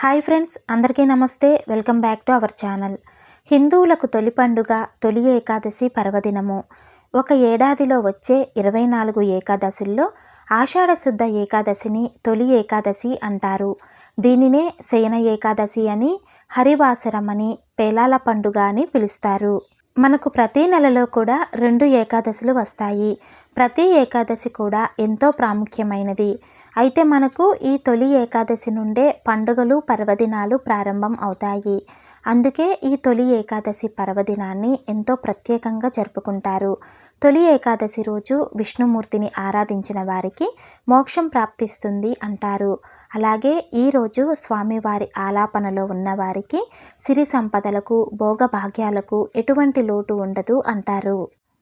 Hi friends అందరికీ నమస్తే. Welcome back to our channel. హిందువులకు తొలి పండుగ తొలి ఏకాదశి పర్వదినము. ఒక ఏడాదిలో వచ్చే ఇరవై నాలుగు ఏకాదశుల్లో ఆషాఢశుద్ధ ఏకాదశిని తొలి ఏకాదశి అంటారు. దీనినే శయన ఏకాదశి అని హరివాసరం అని పేలాల పండుగ అని పిలుస్తారు. మనకు ప్రతి నెలలో కూడా రెండు ఏకాదశులు వస్తాయి. ప్రతి ఏకాదశి కూడా ఎంతో ప్రాముఖ్యమైనది. అయితే మనకు ఈ తొలి ఏకాదశి నుండే పండుగలు పర్వదినాలు ప్రారంభం అవుతాయి. అందుకే ఈ తొలి ఏకాదశి పర్వదినాన్ని ఎంతో ప్రత్యేకంగా జరుపుకుంటారు. తొలి ఏకాదశి రోజు విష్ణుమూర్తిని ఆరాధించిన వారికి మోక్షం ప్రాప్తిస్తుంది అంటారు. అలాగే ఈరోజు స్వామివారి ఆలాపనలో ఉన్నవారికి సిరి సంపదలకు భోగభాగ్యాలకు ఎటువంటి లోటు ఉండదు అంటారు.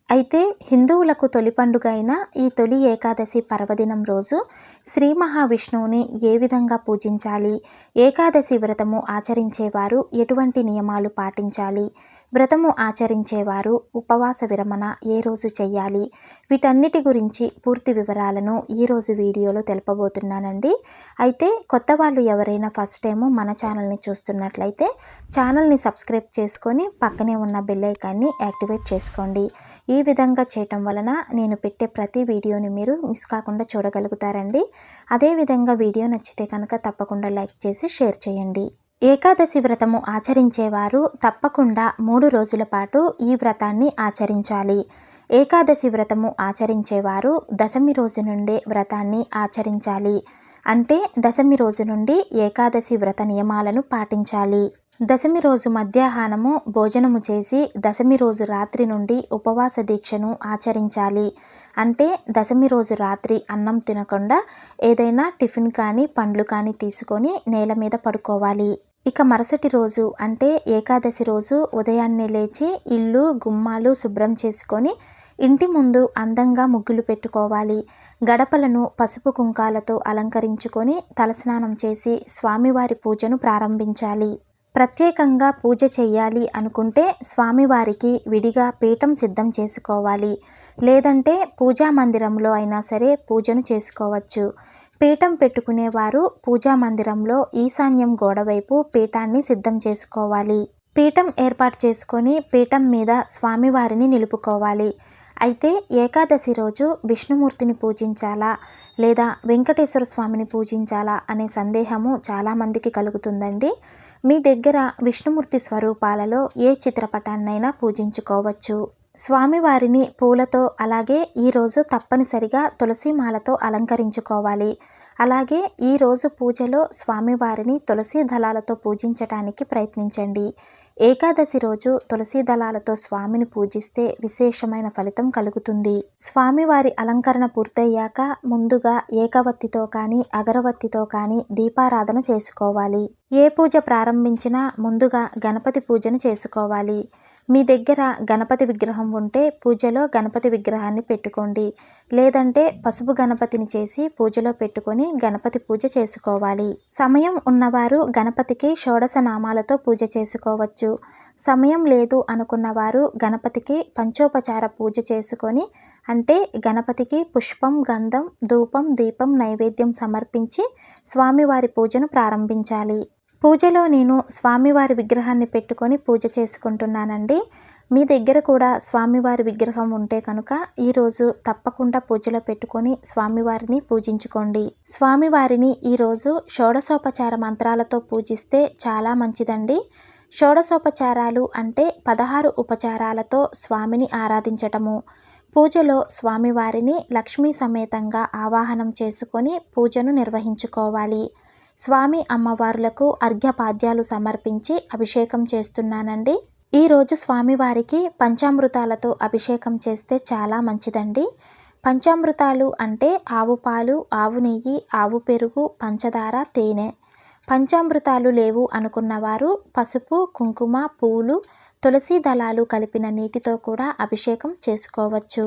అయితే హిందువులకు తొలి పండుగ అయిన ఈ తొలి ఏకాదశి పర్వదినం రోజు శ్రీ మహావిష్ణువుని ఏ విధంగా పూజించాలి? ఏకాదశి వ్రతము ఆచరించేవారు ఎటువంటి నియమాలు పాటించాలి? వ్రతము ఆచరించేవారు ఉపవాస విరమణ ఏ రోజు చేయాలి వీటన్నిటి గురించి పూర్తి వివరాలను ఈరోజు వీడియోలో తెలుపబోతున్నానండి. అయితే కొత్త వాళ్ళు ఎవరైనా ఫస్ట్ టైము మన ఛానల్ని చూస్తున్నట్లయితే ఛానల్ని సబ్స్క్రైబ్ చేసుకొని పక్కనే ఉన్న బెల్లైకాన్ని యాక్టివేట్ చేసుకోండి. ఈ విధంగా చేయటం వలన నేను పెట్టే ప్రతి వీడియోని మీరు మిస్ కాకుండా చూడగలుగుతారండి. అదేవిధంగా వీడియో నచ్చితే కనుక తప్పకుండా లైక్ చేసి షేర్ చేయండి. ఏకాదశి వ్రతము ఆచరించేవారు తప్పకుండా మూడు రోజుల పాటు ఈ వ్రతాన్ని ఆచరించాలి. ఏకాదశి వ్రతము ఆచరించేవారు దశమి రోజు నుండే వ్రతాన్ని ఆచరించాలి. అంటే దశమి రోజు నుండి ఏకాదశి వ్రత నియమాలను పాటించాలి. దశమి రోజు మధ్యాహ్నము భోజనము చేసి దశమి రోజు రాత్రి నుండి ఉపవాస దీక్షను ఆచరించాలి. అంటే దశమి రోజు రాత్రి అన్నం తినకుండా ఏదైనా టిఫిన్ కానీ పండ్లు కానీ తీసుకొని నేల మీద పడుకోవాలి. ఇక మరుసటి రోజు అంటే ఏకాదశి రోజు ఉదయాన్నే లేచి ఇల్లు గుమ్మాలు శుభ్రం చేసుకొని ఇంటి ముందు అందంగా ముగ్గులు పెట్టుకోవాలి. గడపలను పసుపు కుంకాలతో అలంకరించుకొని తలస్నానం చేసి స్వామివారి పూజను ప్రారంభించాలి. ప్రత్యేకంగా పూజ చేయాలి అనుకుంటే స్వామివారికి విడిగా పీఠం సిద్ధం చేసుకోవాలి. లేదంటే పూజా మందిరంలో అయినా సరే పూజను చేసుకోవచ్చు. పీఠం పెట్టుకునేవారు పూజా మందిరంలో ఈశాన్యం గోడవైపు పీఠాన్ని సిద్ధం చేసుకోవాలి. పీఠం ఏర్పాటు చేసుకొని పీఠం మీద స్వామివారిని నిలుపుకోవాలి. అయితే ఏకాదశి రోజు విష్ణుమూర్తిని పూజించాలా? లేదా వెంకటేశ్వర స్వామిని పూజించాలా? అనే సందేహము చాలామందికి కలుగుతుందండి. మీ దగ్గర విష్ణుమూర్తి స్వరూపాలలో ఏ చిత్రపటాన్నైనా పూజించుకోవచ్చు. స్వామివారిని పూలతో అలాగే ఈరోజు తప్పనిసరిగా తులసి మాలతో అలంకరించుకోవాలి. అలాగే ఈరోజు పూజలో స్వామివారిని తులసి దళాలతో పూజించటానికి ప్రయత్నించండి. ఏకాదశి రోజు తులసి దళాలతో స్వామిని పూజిస్తే విశేషమైన ఫలితం కలుగుతుంది. స్వామివారి అలంకరణ పూర్తయ్యాక ముందుగా ఏకవత్తితో కానీ అగరవత్తితో కానీ దీపారాధన చేసుకోవాలి. ఏ పూజ ప్రారంభించినా ముందుగా గణపతి పూజను చేసుకోవాలి. మీ దగ్గర గణపతి విగ్రహం ఉంటే పూజలో గణపతి విగ్రహాన్ని పెట్టుకోండి. లేదంటే పసుపు గణపతిని చేసి పూజలో పెట్టుకొని గణపతి పూజ చేసుకోవాలి. సమయం ఉన్నవారు గణపతికి షోడశ నామాలతో పూజ చేసుకోవచ్చు. సమయం లేదు అనుకున్నవారు గణపతికి పంచోపచార పూజ చేసుకొని అంటే గణపతికి పుష్పం గంధం ధూపం దీపం నైవేద్యం సమర్పించి స్వామివారి పూజను ప్రారంభించాలి. పూజలో నేను స్వామివారి విగ్రహాన్ని పెట్టుకొని పూజ చేసుకుంటున్నానండి. మీ దగ్గర కూడా స్వామివారి విగ్రహం ఉంటే కనుక ఈరోజు తప్పకుండా పూజలో పెట్టుకొని స్వామివారిని పూజించుకోండి. స్వామివారిని ఈరోజు షోడశోపచార మంత్రాలతో పూజిస్తే చాలా మంచిదండి. షోడశోపచారాలు అంటే పదహారు ఉపచారాలతో స్వామిని ఆరాధించటము. పూజలో స్వామివారిని లక్ష్మీ సమేతంగా ఆవాహనం చేసుకొని పూజను నిర్వహించుకోవాలి. స్వామి అమ్మవార్లకు అర్ఘ్యపాద్యాలు సమర్పించి అభిషేకం చేస్తున్నానండి. ఈరోజు స్వామివారికి పంచామృతాలతో అభిషేకం చేస్తే చాలా మంచిదండి. పంచామృతాలు అంటే ఆవు పాలు ఆవు నెయ్యి ఆవు పెరుగు పంచదార తేనె. పంచామృతాలు లేవు అనుకున్నవారు పసుపు కుంకుమ పూలు తులసి దళాలు కలిపిన నీటితో కూడా అభిషేకం చేసుకోవచ్చు.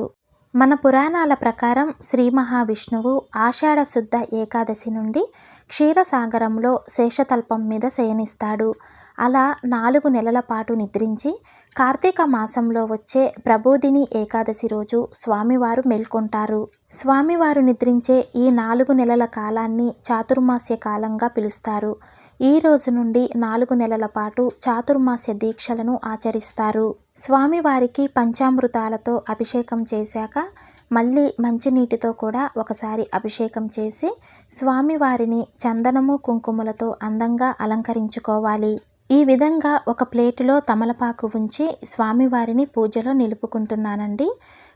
మన పురాణాల ప్రకారం శ్రీ మహావిష్ణువు ఆషాఢ శుద్ధ ఏకాదశి నుండి క్షీరసాగరంలో శేషతల్పం మీద శయనిస్తాడు. అలా నాలుగు నెలల పాటు నిద్రించి కార్తీక మాసంలో వచ్చే ప్రబోధిని ఏకాదశి రోజు స్వామివారు మేల్కొంటారు. స్వామివారు నిద్రించే ఈ నాలుగు నెలల కాలాన్ని చాతుర్మాస్య కాలంగా పిలుస్తారు. ఈ రోజు నుండి నాలుగు నెలల పాటు చాతుర్మాస్య దీక్షలను ఆచరిస్తారు. స్వామివారికి పంచామృతాలతో అభిషేకం చేశాక మళ్ళీ మంచినీటితో కూడా ఒకసారి అభిషేకం చేసి స్వామివారిని చందనము కుంకుమలతో అందంగా అలంకరించుకోవాలి. ఈ విధంగా ఒక ప్లేటులో తమలపాకు ఉంచి స్వామివారిని పూజలో నిలుపుకుంటున్నానండి.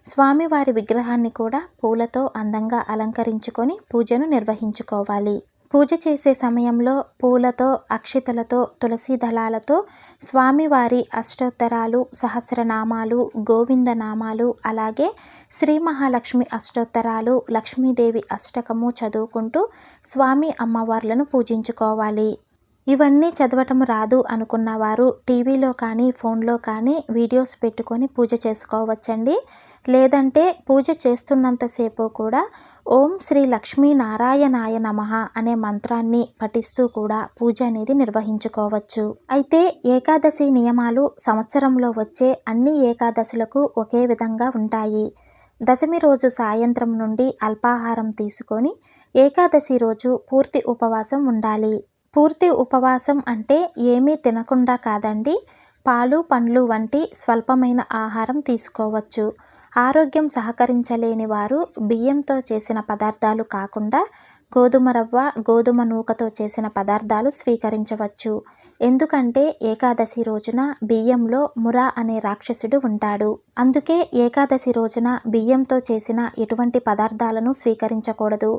స్వామివారి విగ్రహాన్ని కూడా పూలతో అందంగా అలంకరించుకొని పూజను నిర్వహించుకోవాలి. పూజ చేసే సమయంలో పూలతో అక్షితలతో తులసి దళాలతో స్వామివారి అష్టోత్తరాలు సహస్రనామాలు గోవిందనామాలు అలాగే శ్రీ మహాలక్ష్మి అష్టోత్తరాలు లక్ష్మీదేవి అష్టకము చదువుకుంటూ స్వామి అమ్మవార్లను పూజించుకోవాలి. ఇవన్నీ చదవటం రాదు అనుకున్న వారు టీవీలో కానీ ఫోన్లో కానీ వీడియోస్ పెట్టుకొని పూజ చేసుకోవచ్చండి. లేదంటే పూజ చేస్తున్నంతసేపు కూడా ఓం శ్రీ లక్ష్మీ నారాయణాయ నమ అనే మంత్రాన్ని పఠిస్తూ కూడా పూజ అనేది నిర్వహించుకోవచ్చు. అయితే ఏకాదశి నియమాలు సంవత్సరంలో వచ్చే అన్ని ఏకాదశులకు ఒకే విధంగా ఉంటాయి. దశమి రోజు సాయంత్రం నుండి అల్పాహారం తీసుకొని ఏకాదశి రోజు పూర్తి ఉపవాసం ఉండాలి. పూర్తి ఉపవాసం అంటే ఏమీ తినకుండా కాదండి. పాలు పండ్లు వంటి స్వల్పమైన ఆహారం తీసుకోవచ్చు. ఆరోగ్యం సహకరించలేని వారు బియ్యంతో చేసిన పదార్థాలు కాకుండా గోధుమ రవ్వ గోధుమ నూకతో చేసిన పదార్థాలు స్వీకరించవచ్చు. ఎందుకంటే ఏకాదశి రోజున బియ్యంలో మురా అనే రాక్షసుడు ఉంటాడు. అందుకే ఏకాదశి రోజున బియ్యంతో చేసిన ఎటువంటి పదార్థాలను స్వీకరించకూడదు.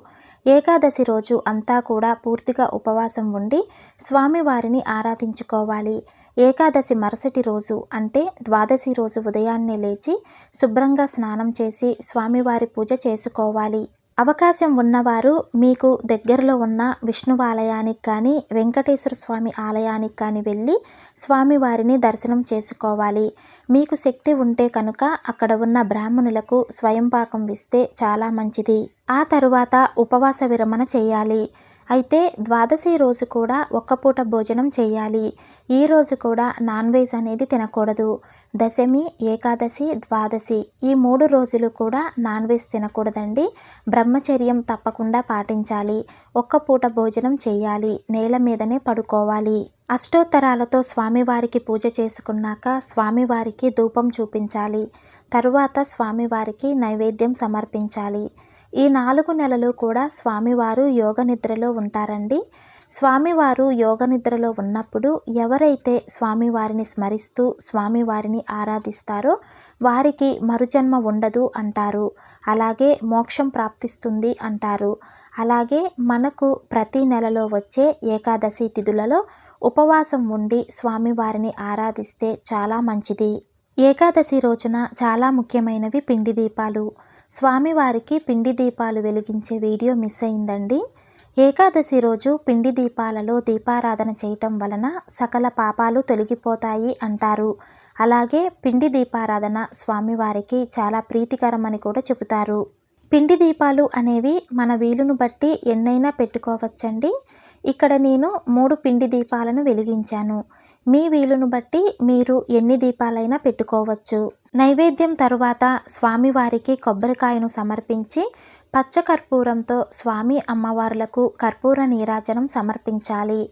ఏకాదశి రోజు అంతా కూడా పూర్తిగా ఉపవాసం ఉండి స్వామివారిని ఆరాధించుకోవాలి. ఏకాదశి మరుసటి రోజు అంటే ద్వాదశి రోజు ఉదయాన్నే లేచి శుభ్రంగా స్నానం చేసి స్వామివారి పూజ చేసుకోవాలి. అవకాశం ఉన్నవారు మీకు దగ్గరలో ఉన్న విష్ణువాలయానికి కానీ వెంకటేశ్వర స్వామి ఆలయానికి కానీ వెళ్ళి స్వామివారిని దర్శనం చేసుకోవాలి. మీకు శక్తి ఉంటే కనుక అక్కడ ఉన్న బ్రాహ్మణులకు స్వయంపాకం ఇస్తే చాలా మంచిది. ఆ తరువాత ఉపవాస విరమణ చేయాలి. అయితే ద్వాదశి రోజు కూడా ఒక్కపూట భోజనం చేయాలి. ఈ రోజు కూడా నాన్ వెజ్ అనేది తినకూడదు. దశమి ఏకాదశి ద్వాదశి ఈ మూడు రోజులు కూడా నాన్ వెజ్ తినకూడదండి. బ్రహ్మచర్యం తప్పకుండా పాటించాలి. ఒక్క పూట భోజనం చేయాలి. నేల మీదనే పడుకోవాలి. అష్టోత్తరాలతో స్వామివారికి పూజ చేసుకున్నాక స్వామివారికి ధూపం చూపించాలి. తరువాత స్వామివారికి నైవేద్యం సమర్పించాలి. ఈ నాలుగు నెలలు కూడా స్వామివారు యోగ నిద్రలో ఉంటారండి. స్వామివారు యోగ నిద్రలో ఉన్నప్పుడు ఎవరైతే స్వామివారిని స్మరిస్తూ స్వామివారిని ఆరాధిస్తారో వారికి మరుజన్మ ఉండదు అంటారు. అలాగే మోక్షం ప్రాప్తిస్తుంది అంటారు. అలాగే మనకు ప్రతి నెలలో వచ్చే ఏకాదశి తిథులలో ఉపవాసం ఉండి స్వామివారిని ఆరాధిస్తే చాలా మంచిది. ఏకాదశి రోజున చాలా ముఖ్యమైనవి పిండి దీపాలు. స్వామివారికి పిండి దీపాలు వెలిగించే వీడియో మిస్ అయిందండి. ఏకాదశి రోజు పిండి దీపాలలో దీపారాధన చేయటం వలన సకల పాపాలు తొలగిపోతాయి అంటారు. అలాగే పిండి దీపారాధన స్వామివారికి చాలా ప్రీతికరమని కూడా చెబుతారు. పిండి దీపాలు అనేవి మన వీలును బట్టి ఎన్నైనా పెట్టుకోవచ్చండి. ఇక్కడ నేను మూడు పిండి దీపాలను వెలిగించాను. మీ వీలును బట్టి మీరు ఎన్ని దీపాలైనా పెట్టుకోవచ్చు. నైవేద్యం తరువాత స్వామివారికి కొబ్బరికాయను సమర్పించి పచ్చకర్పూరంతో స్వామి అమ్మవార్లకు కర్పూర నీరాజనం సమర్పించాలి.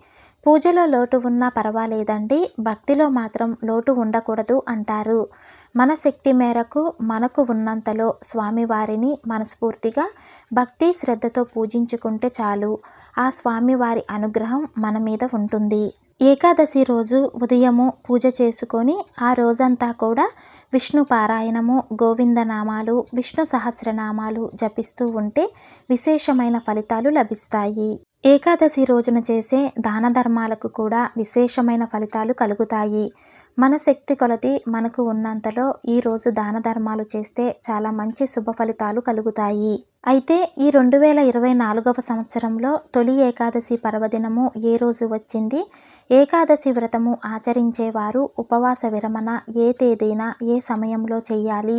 పూజలో లోటు ఉన్నా పర్వాలేదండి భక్తిలో మాత్రం లోటు ఉండకూడదు అంటారు. మన శక్తి మేరకు మనకు ఉన్నంతలో స్వామివారిని మనస్ఫూర్తిగా భక్తి శ్రద్ధతో పూజించుకుంటే చాలు. ఆ స్వామివారి అనుగ్రహం మన మీద ఉంటుంది. ఏకాదశి రోజు ఉదయము పూజ చేసుకొని ఆ రోజంతా కూడా విష్ణు పారాయణము గోవిందనామాలు విష్ణు సహస్రనామాలు జపిస్తూ ఉంటే విశేషమైన ఫలితాలు లభిస్తాయి. ఏకాదశి రోజున చేసే దాన ధర్మాలకు కూడా విశేషమైన ఫలితాలు కలుగుతాయి. మన శక్తి కొలది మనకు ఉన్నంతలో ఈరోజు దాన ధర్మాలు చేస్తే చాలా మంచి శుభ ఫలితాలు కలుగుతాయి. అయితే ఈ రెండు వేల ఇరవై నాలుగవ సంవత్సరంలో తొలి ఏకాదశి పర్వదినము ఏ రోజు వచ్చింది? ఏకాదశి వ్రతము ఆచరించేవారు ఉపవాస విరమణ ఏ తేదీన ఏ సమయంలో చేయాలి?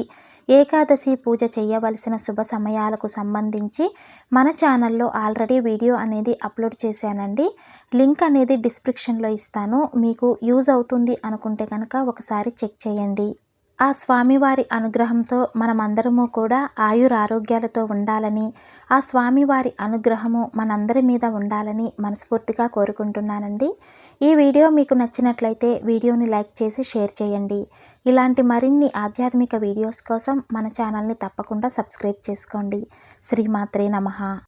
ఏకాదశి పూజ చేయవలసిన శుభ సమయాలకు సంబంధించి మన ఛానల్లో ఆల్రెడీ వీడియో అనేది అప్లోడ్ చేశానండి. లింక్ అనేది డిస్క్రిప్షన్లో ఇస్తాను. మీకు యూజ్ అవుతుంది అనుకుంటే కనుక ఒకసారి చెక్ చేయండి. ఆ స్వామివారి అనుగ్రహంతో మనమందరము కూడా ఆయురారోగ్యాలతో ఉండాలని ఆ స్వామివారి అనుగ్రహము మనందరి మీద ఉండాలని మనస్ఫూర్తిగా కోరుకుంటున్నానండి. ఈ వీడియో మీకు నచ్చినట్లయితే వీడియోని లైక్ చేసి షేర్ చేయండి. ఇలాంటి మరిన్ని ఆధ్యాత్మిక వీడియోస్ కోసం మన ఛానల్ని తప్పకుండా సబ్స్క్రైబ్ చేసుకోండి. శ్రీమాత్రే నమః.